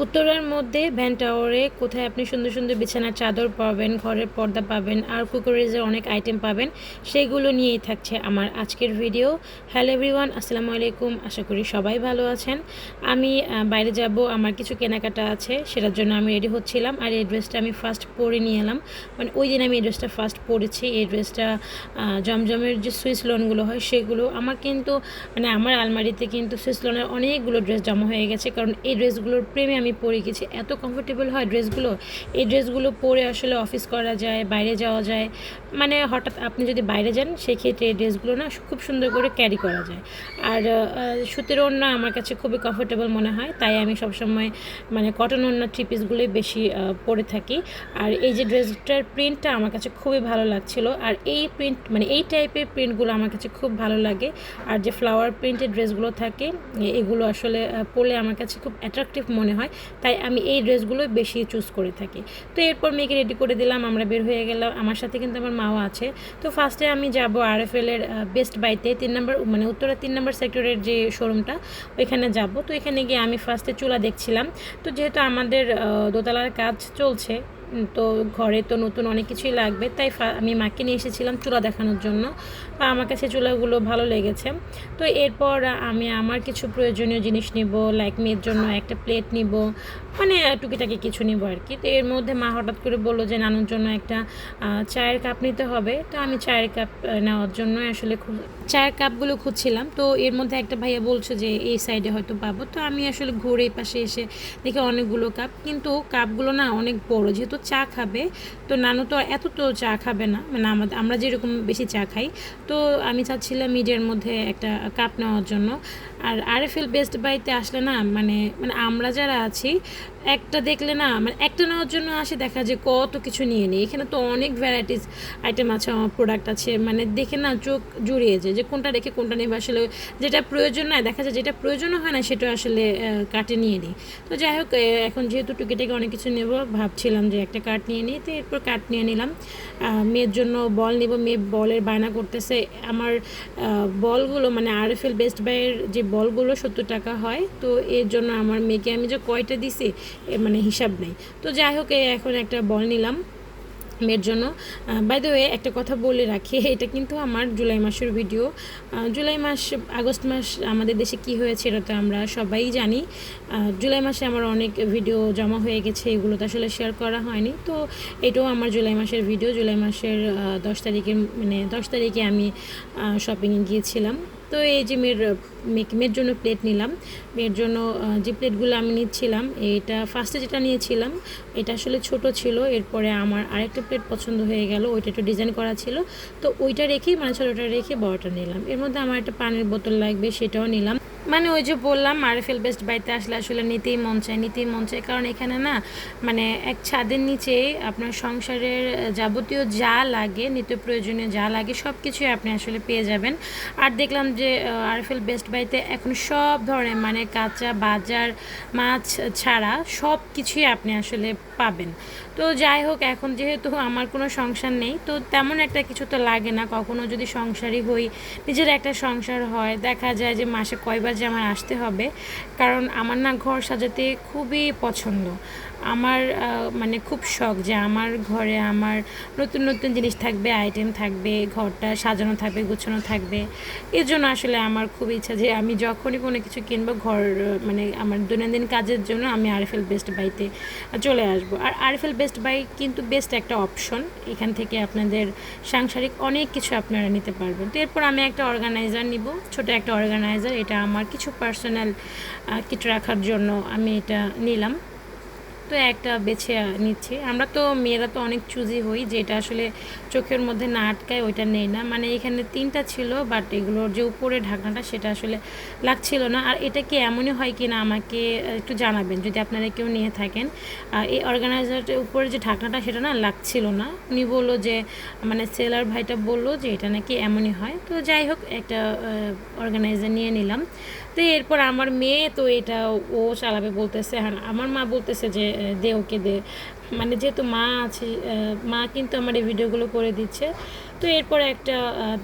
উত্তরার মধ্যে ভ্যান টাওয়ারে কোথায় আপনি সুন্দর সুন্দর বিছানার চাদর পাবেন, ঘরের পর্দা পাবেন, আর কুকারিজের অনেক আইটেম পাবেন, সেগুলো নিয়েই থাকছে আমার আজকের ভিডিও হ্যালো এভরিওয়ান আসসালামু আলাইকুম, আশা করি সবাই ভালো আছেন। আমি বাইরে যাব, আমার কিছু কেনাকাটা আছে, সেটার জন্য আমি রেডি হচ্ছিলাম, আর এই ড্রেসটা আমি ফার্স্ট পরে নিয়ে এলাম। মানে ওই দিন আমি এই ড্রেসটা ফার্স্ট পরেছি, এই ড্রেসটা জমজমের যে সুইস লোনগুলো হয়, সেগুলো আমার কিন্তু মানে আমার আলমারিতে কিন্তু সুইস লোনের অনেকগুলো ড্রেস জমা হয়ে গেছে, কারণ এই ড্রেসগুলোর প্রেমে আমি পরে গেছি। এত কমফোর্টেবল হয় ড্রেসগুলো এই ড্রেসগুলো পরে আসলে অফিস করা যায়, বাইরে যাওয়া যায় মানে হঠাৎ আপনি যদি বাইরে যান সেক্ষেত্রে এই ড্রেসগুলো না খুব সুন্দর করে ক্যারি করা যায়। আর সুতির ওড়না আমার কাছে খুবই কমফোর্টেবল মনে হয়, তাই আমি সবসময় মানে কটন ওড়না থ্রি পিসগুলোই বেশি পরে থাকি। আর এই যে ড্রেসটার প্রিন্টটা আমার কাছে খুবই ভালো লাগছিল, আর এই প্রিন্ট মানে এই টাইপের প্রিন্টগুলো আমার কাছে খুব ভালো লাগে। আর যে ফ্লাওয়ার প্রিন্টের ড্রেসগুলো থাকে, এগুলো আসলে পরলে আমার কাছে খুব অ্যাট্রাকটিভ মনে হয়, তাই আমি এই ড্রেসগুলোই বেশি চুজ করে থাকি। তো এরপর মেয়েকে রেডি করে দিলাম, আমরা বের হয়ে গেলাম, আমার সাথে কিন্তু আমার মাও আছে। তো ফার্স্টে আমি যাব আর এফ এলের বেস্ট বাইতে তিন নম্বর মানে উত্তরা তিন নম্বর সেক্টরের যে শোরুমটা ওইখানে যাব। তো এখানে গিয়ে আমি ফার্স্টে চুলা দেখছিলাম। তো যেহেতু আমাদের দোতলার কাজ চলছে তো ঘরে তো নতুন অনেক কিছুই লাগবে। তাই আমি মাকে নিয়ে এসেছিলাম চুলা দেখানোর জন্য। তো আমার কাছে চুলাগুলো ভালো লেগেছে। তো এরপর আমি আমার কিছু প্রয়োজনীয় জিনিস নিব লাইক মেয়ের জন্য একটা প্লেট নিব মানে টুকিটাকি কিছু নিব আর কি। তো এর মধ্যে মা হঠাৎ করে বলল যে, নানুর জন্য একটা চায়ের কাপ নিতে হবে। তো আমি চায়ের কাপ নেওয়ার জন্য আসলে খুব, চায়ের কাপগুলো খুঁজছিলাম। তো এর মধ্যে একটা ভাইয়া বলছে যে, এই সাইডে হয়তো পাবো। তো আমি আসলে ঘুরে পাশে এসে দেখি অনেকগুলো কাপ কিন্তু কাপগুলো না অনেক বড়। যেহেতু চা খাবে। তো নানু তো এত তো চা খাবে না। মানে আমাদের আমরা যেরকম বেশি চা খাই। তো আমি চাচ্ছিলাম মিডের মধ্যে একটা কাপ নেওয়ার জন্য। আর আরএফএল বেস্ট বাইতে আসলে না মানে মানে আমরা যারা আছি, একটা দেখলে না মানে একটা নেওয়ার জন্য আসে দেখা যে কত কিছু নিয়ে নিই। এখানে তো অনেক ভ্যারাইটিস আইটেম আছে, আমার প্রোডাক্ট আছে মানে দেখে না চোখ জুড়িয়ে যায় যে কোনটা রেখে কোনটা নেবে। আসলে যেটা প্রয়োজন নয় দেখা যায় যেটা প্রয়োজন হয় না, সেটা আসলে কাটে নিয়ে নিই। তো যাই হোক এখন যেহেতু টুকিটাকে অনেক কিছু নেব, ভাবছিলাম যে একটা কার্ড নিয়ে নিই, তো এরপর কাট নিয়ে নিলাম। মেয়ের জন্য বল নিব, মেয়ে বলের বায়না করতেছে। আমার বলগুলো মানে আরএফএল বেস্ট বাইয়ের যে বলগুলো সত্তর টাকা হয়। তো এর জন্য আমার মেয়েকে আমি যে কয়টা দিছি মানে হিসাব নেই। তো যাই হোক এখন একটা বল নিলাম মেয়ের জন্য। বাই ওয়ে একটা কথা বলে রাখি, এটা কিন্তু আমার জুলাই মাসের ভিডিও জুলাই মাস, আগস্ট মাস আমাদের দেশে কি হয়েছে এটা তো আমরা সবাই জানি। জুলাই মাসে আমার অনেক ভিডিও জমা হয়ে গেছে, এগুলো তো আসলে শেয়ার করা হয়নি। তো এটাও আমার জুলাই মাসের ভিডিও জুলাই মাসের দশ তারিখে মানে দশ তারিখে আমি শপিংয়ে গিয়েছিলাম। তো এই যে মেয়ের, মেয়ে- মেয়ের জন্য প্লেট নিলাম। মেয়ের জন্য যে প্লেটগুলো আমি নিচ্ছিলাম, এটা ফার্স্টে যেটা নিয়েছিলাম, এটা আসলে ছোট ছিল। এরপরে আমার আরেকটা প্লেট পছন্দ হয়ে গেল, ওইটা একটু ডিজাইন করা ছিল। তো ওইটা রেখেই মানে ছোটোটা রেখে বড়টা নিলাম। এর মধ্যে আমার একটা পানির বোতল লাগবে, সেটাও নিলাম। মানে ওই যে বললাম আরএফএল বেস্ট বাড়িতে আসলে আসলে নিতেই মন চায়, নিতেই মন চায়। কারণ এখানে না মানে এক ছাদের নিচে আপনার সংসারের যাবতীয় যা লাগে, নিত্য প্রয়োজনীয় যা লাগে সব কিছুই আপনি আসলে পেয়ে যাবেন। আর দেখলাম যে আরএফএল বেস্ট বাড়িতে এখন সব ধরনের মানে কাঁচা বাজার, মাছ ছাড়া সব কিছুই আপনি আসলে পাবেন। তো যাই হোক, এখন যেহেতু আমার কোনো সংসার নেই, তো তেমন একটা কিছু তো লাগে না। কখনো যদি সংসারই হই, নিজের একটা সংসার হয়, দেখা যায় যে মাসে কয়বার যে আমার আসতে হবে। কারণ আমার না ঘর সাজাতে খুবই পছন্দ। আমার মানে খুব শখ যে আমার ঘরে আমার নতুন নতুন জিনিস থাকবে আইটেম থাকবে, ঘরটা সাজানো থাকবে, গুছানো থাকবে। এর জন্য আসলে আমার খুব ইচ্ছা যে আমি যখনই কোনো কিছু কিনবো, ঘর মানে আমার দৈনন্দিন কাজের জন্য আমি আরএফএল বেস্ট বাইতে চলে আসব। আর আরএফএল বেস্ট বাই কিন্তু বেস্ট একটা অপশন এখান থেকে আপনাদের সাংসারিক অনেক কিছু আপনারা নিতে পারবেন। তো এরপর আমি একটা অর্গানাইজার নিব, ছোট একটা অর্গানাইজার এটা আমার কিছু পার্সোনাল কিট রাখার জন্য আমি এটা নিলাম। তো একটা বেছে নিচ্ছি। আমরা তো মেয়েরা তো অনেক চুজি হই, যেটা আসলে চোখের মধ্যে না আটকায় ওইটা নেই না। মানে এখানে তিনটা ছিল বাট এগুলোর যে উপরে ঢাকনাটা সেটা আসলে লাগছিল না। আর এটা কি এমনই হয় কি না আমাকে একটু জানাবেন, যদি আপনারা কেউ নিয়ে থাকেন। এই অর্গানাইজারটার উপরে যে ঢাকনাটা সেটা না লাগছিল না। উনি বলল যে মানে সেলার ভাইটা বলল যে, এটা নাকি এমনই হয়। তো যাই হোক, একটা অর্গানাইজার নিয়ে নিলাম। তো এরপর আমার মেয়ে তো এটা ও চালাবে বলতেছে হ্যাঁ আমার মা বলতেছে যে দে ওকে দে। মানে যেহেতু মা আছে মা কিন্তু আমার এই ভিডিওগুলো করে দিচ্ছে। তো এরপর একটা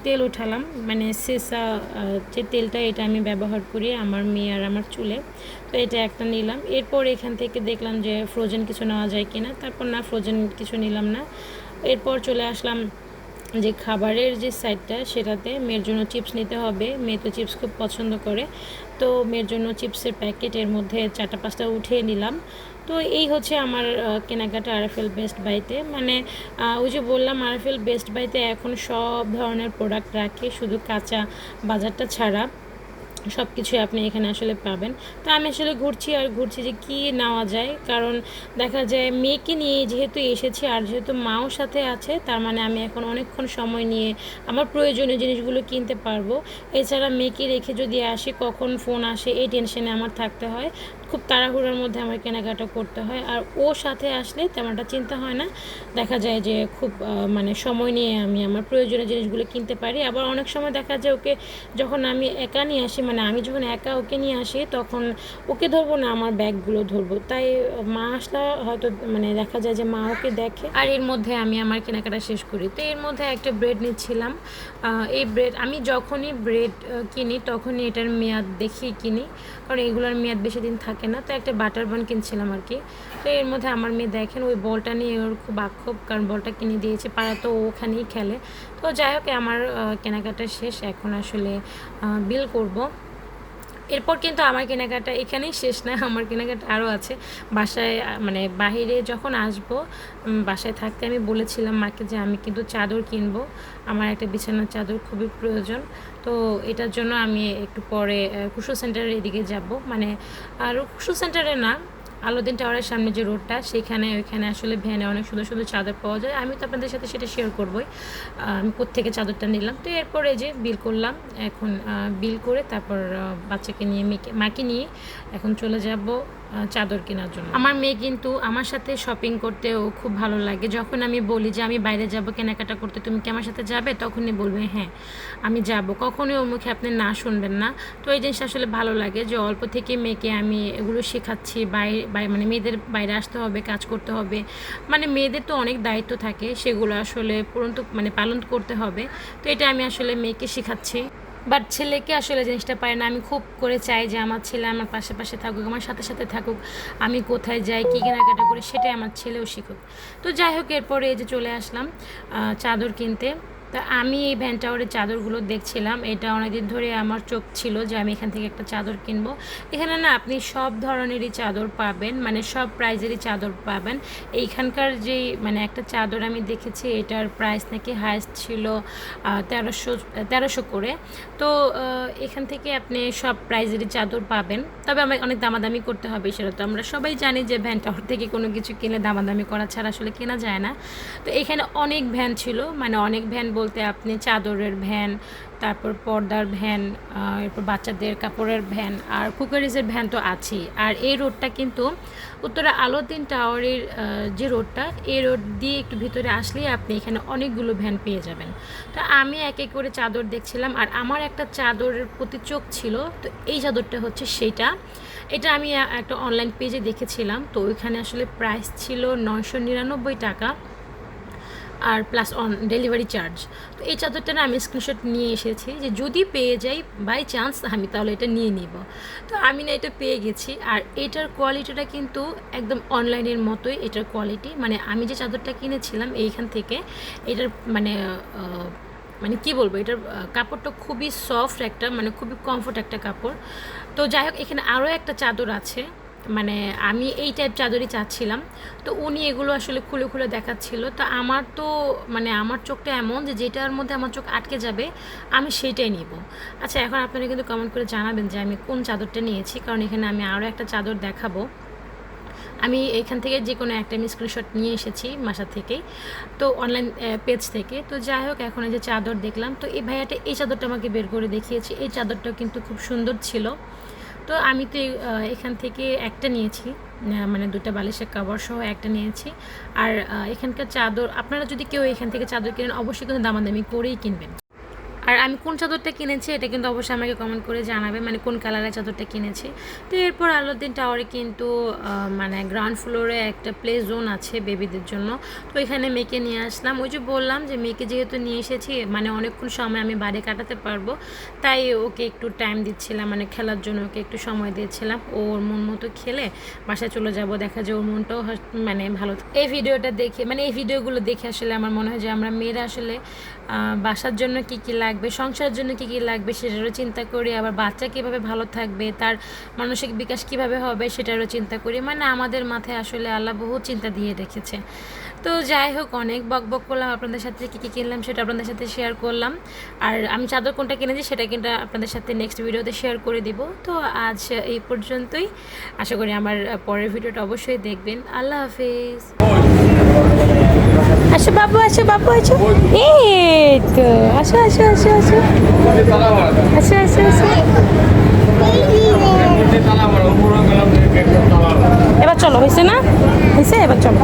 তেল উঠালাম। মানে সেসা যে তেলটা এটা আমি ব্যবহার করি আমার মেয়ে আর আমার চুলে। তো এটা একটা নিলাম। এরপর এখান থেকে দেখলাম যে ফ্রোজেন কিছু নেওয়া যায় কিনা। তারপর না ফ্রোজেন কিছু নিলাম না। এরপর চলে আসলাম যে খাবারের যে সাইডটা সেটাতে মেয়ের জন্য চিপস নিতে হবে। মেয়ে তো চিপস খুব পছন্দ করে। তো মেয়ের জন্য চিপসের প্যাকেটের মধ্যে চারটা পাঁচটা উঠিয়ে নিলাম। তো এই হচ্ছে আমার কেনাকাটা আরএফএল বেস্ট বাইতে মানে ওই যে বললাম আরএফএল বেস্ট বাইতে এখন সব ধরনের প্রোডাক্ট রাখে, শুধু কাঁচা বাজারটা ছাড়া। সব কিছুই আপনি এখানে আসলে পাবেন। তো আমি আসলে ঘুরছি আর ঘুরছি যে কি নেওয়া যায়। কারণ দেখা যায় মেয়েকে নিয়ে যেহেতু এসেছি আর যেহেতু মাও সাথে আছে, তার মানে আমি এখন অনেকক্ষণ সময় নিয়ে আমার প্রয়োজনীয় জিনিসগুলো কিনতে পারব। এছাড়া মেয়েকে রেখে যদি আসে, কখন ফোন আসে, এই টেনশনে আমার থাকতে হয়। খুব তাড়াহুড়োর মধ্যে আমার কেনাকাটা করতে হয়। আর ও সাথে আসলে তেমনটা চিন্তা হয় না। দেখা যায় যে খুব মানে সময় নিয়ে আমি আমার প্রয়োজনীয় জিনিসগুলো কিনতে পারি। আবার অনেক সময় দেখা যায় ওকে যখন আমি একা নিয়ে আসি মানে আমি যখন একা ওকে নিয়ে আসি, তখন ওকে ধরবো না, আমার ব্যাগগুলো ধরবো। তাই মা আসলে হয়তো মানে দেখা যায় যে মা ওকে দেখে। আর এর মধ্যে আমি আমার কেনাকাটা শেষ করি। তো এর মধ্যে একটা ব্রেড নিচ্ছিলাম। এই ব্রেড, আমি যখনই ব্রেড কিনি, তখনই এটার মেয়াদ দেখি কিনি। কারণ এগুলোর মেয়াদ বেশি দিন থাকে না, তো একটা বাটার বান কিনছিলাম আর কি। তো এর মধ্যে আমার মেয়ে দেখেন ওই বলটা নিয়ে ওর খুব আক্ষোভ, কারণ বলটা কিনে দিয়েছে, পাড়া তো ওখানেই খেলে। তো যাই হোক, আমার কেনাকাটা শেষ। এখন আসলে বিল করব। এরপর কিন্তু আমার কেনাকাটা এখানেই শেষ না, আমার কেনাকাটা আরও আছে। বাসায় মানে বাহিরে যখন আসব বাসায় থাকতে আমি বলেছিলাম মাকে যে আমি কিন্তু চাদর কিনবো। আমার একটা বিছানার চাদর খুবই প্রয়োজন। তো এটার জন্য আমি একটু পরে কুশো সেন্টারের এদিকে যাব। মানে আর কুশো সেন্টারে না আলোদিন টাওয়ারের সামনে যে রোডটা, সেখানে, ওইখানে আসলে ভ্যানে অনেক সুন্দর সুন্দর চাদর পাওয়া যায়। আমি তো আপনাদের সাথে সেটা শেয়ার করবোই। আমি কোত্থেকে চাদরটা নিলাম। তো এরপরে যে বিল করলাম, এখন বিল করে তারপর বাচ্চাকে নিয়ে, মেয়েকে, মাকে নিয়ে এখন চলে যাব চাদর কেনার জন্য। আমার মেয়ে কিন্তু আমার সাথে শপিং করতেও খুব ভালো লাগে। যখন আমি বলি যে আমি বাইরে যাব কেনাকাটা করতে, তুমি কি আমার সাথে যাবে? তখনই বলবে হ্যাঁ আমি যাব। কখনোই ওর মুখে আপনি না শুনবেন না। তো এই জিনিসটা আসলে ভালো লাগে যে অল্প থেকে মেয়েকে আমি এগুলো শেখাচ্ছি। বাইরে মানে মেয়েদের বাইরে আসতে হবে, কাজ করতে হবে। মানে মেয়েদের তো অনেক দায়িত্ব থাকে, সেগুলো আসলে পূরণ মানে পালন করতে হবে। তো এটা আমি আসলে মেয়েকে শেখাচ্ছি। বাট ছেলেকে আসলে জিনিসটা পারে না। আমি খুব করে চাই যে আমার ছেলে আমার পাশে পাশে থাকুক, আমার সাথে সাথে থাকুক, আমি কোথায় যাই, কী কেনাকাটা করি, সেটাই আমার ছেলেও শিখুক। তো যাই হোক, এরপরে এই যে চলে আসলাম চাদর কিনতে। তা আমি এই ভ্যান টাওয়ারের চাদরগুলো দেখছিলাম। এটা অনেকদিন ধরে আমার চোখ ছিল যে আমি এখান থেকে একটা চাদর কিনবো। এখানে না আপনি সব ধরনেরই চাদর পাবেন মানে সব প্রাইজেরই চাদর পাবেন। এইখানকার যেই মানে একটা চাদর আমি দেখেছি, এটার প্রাইস নাকি হায়েস্ট ছিল তেরোশো তেরোশো করে। তো এখান থেকে আপনি সব প্রাইজেরই চাদর পাবেন। তবে আমাকে অনেক দামাদামি করতে হবে সেটা তো। আমরা সবাই জানি যে ভ্যান টাওয়ার থেকে কোনো কিছু কিনে দামাদামি করা ছাড়া আসলে কেনা যায় না। তো এখানে অনেক ভ্যান ছিল মানে অনেক ভ্যান বলতে আপনি চাদরের ভ্যান, তারপর পর্দার ভ্যান এরপর বাচ্চাদের কাপড়ের ভ্যান আর কুকারিজের ভ্যান তো আছেই। আর এই রোডটা কিন্তু উত্তরা আলোদ্দিন টাওয়ারের যে রোডটা, এই রোড দিয়ে একটু ভিতরে আসলেই আপনি এখানে অনেকগুলো ভ্যান পেয়ে যাবেন। তো আমি এক এক করে চাদর দেখছিলাম আর আমার একটা চাদরের প্রতি চোখ ছিল, তো এই চাদরটা হচ্ছে সেইটা। এটা আমি একটা অনলাইন পেজে দেখেছিলাম, তো ওইখানে আসলে প্রাইস ছিল নয়শো নিরানব্বই টাকা। আর প্লাস অন ডেলিভারি চার্জ তো এই চাদরটা না আমি স্ক্রিনশট নিয়ে এসেছি যে যদি পেয়ে যাই বাই চান্স আমি তাহলে এটা নিয়ে নিব। তো আমি না এটা পেয়ে গেছি আর এটার কোয়ালিটিটা কিন্তু একদম অনলাইনের মতোই এটার কোয়ালিটি মানে আমি যে চাদরটা কিনেছিলাম এইখান থেকে এটার মানে মানে কি বলব, এটার কাপড়টা খুবই সফট একটা মানে খুবই কমফোর্ট একটা কাপড়। তো যাই হোক, এখানে আরও একটা চাদর আছে। মানে আমি এই টাইপ চাদরই চাচ্ছিলাম। তো উনি এগুলো আসলে খুলে খুলে দেখাচ্ছিল। তো আমার তো মানে আমার চোখটা এমন যে যেটার মধ্যে আমার চোখ আটকে যাবে, আমি সেইটাই নিব। আচ্ছা এখন আপনারা কিন্তু কমেন্ট করে জানাবেন যে আমি কোন চাদরটা নিয়েছি, কারণ এখানে আমি আরও একটা চাদর দেখাবো। আমি এখান থেকে যে কোনো একটা আমি স্ক্রিনশট নিয়ে এসেছি বাসা থেকেই, তো অনলাইন পেজ থেকে। তো যাই হোক, এখন এই যে চাদর দেখলাম, তো এই ভাইয়াটা এই চাদরটা আমাকে বের করে দেখিয়েছি। এই চাদরটাও কিন্তু খুব সুন্দর ছিল। তো আমি তো এখান থেকে একটা নিয়েছি মানে দুটা বালিশের কাবার সহ একটা নিয়েছি। আর এখানকার চাদর, আপনারা যদি কেউ এখান থেকে চাদর কেনেন, অবশ্যই কিন্তু দামাদামি করেই কিনবেন। আর আমি কোন চাদরটা কিনেছি এটা কিন্তু অবশ্যই আমাকে কমেন্ট করে জানাবে মানে কোন কালারের চাদরটা কিনেছি। তো এরপর আলাউদ্দিন টাওয়ারে কিন্তু মানে গ্রাউন্ড ফ্লোরে একটা প্লে জোন আছে বেবিদের জন্য। তো এখানে মেয়েকে নিয়ে আসলাম। ওই যে বললাম যে মেয়েকে যেহেতু নিয়ে এসেছি মানে অনেকক্ষণ সময় আমি বাড়ি কাটাতে পারব, তাই ওকে একটু টাইম দিচ্ছিলাম মানে খেলার জন্য ওকে একটু সময় দিয়েছিলাম। ওর মন মতো খেলে বাসায় চলে যাব, দেখা যায় ওর মনটাও মানে ভালো এই ভিডিওটা দেখে মানে এই ভিডিওগুলো দেখে আসলে আমার মনে হয় যে আমরা মেয়েরা আসলে বাসার জন্য কি কি লাগবে সংসারের জন্য কি কি লাগবে সেটারও চিন্তা করি, আবার বাচ্চা কীভাবে ভালো থাকবে, তার মানসিক বিকাশ কীভাবে হবে সেটারও চিন্তা করি। মানে আমাদের মাথায় আসলে আল্লাহ বহু চিন্তা দিয়ে রেখেছে। তো যাই হোক, অনেক বক বক করলাম আপনাদের সাথে, কী কী কিনলাম সেটা আপনাদের সাথে শেয়ার করলাম। আর আমি চাদর কোনটা কিনেছি সেটা কিন্তু আপনাদের সাথে নেক্সট ভিডিওতে শেয়ার করে দিব। তো আজ এই পর্যন্তই। আশা করি আমার পরের ভিডিওটা অবশ্যই দেখবেন। আল্লাহ হাফিজ। আসো বাবু আসো বাবু, আসো। এই তো, আসো আসো আসো আসো। আসো আসো আসো। এবার চলো হয়েছে না? হয়েছে এবার চলো।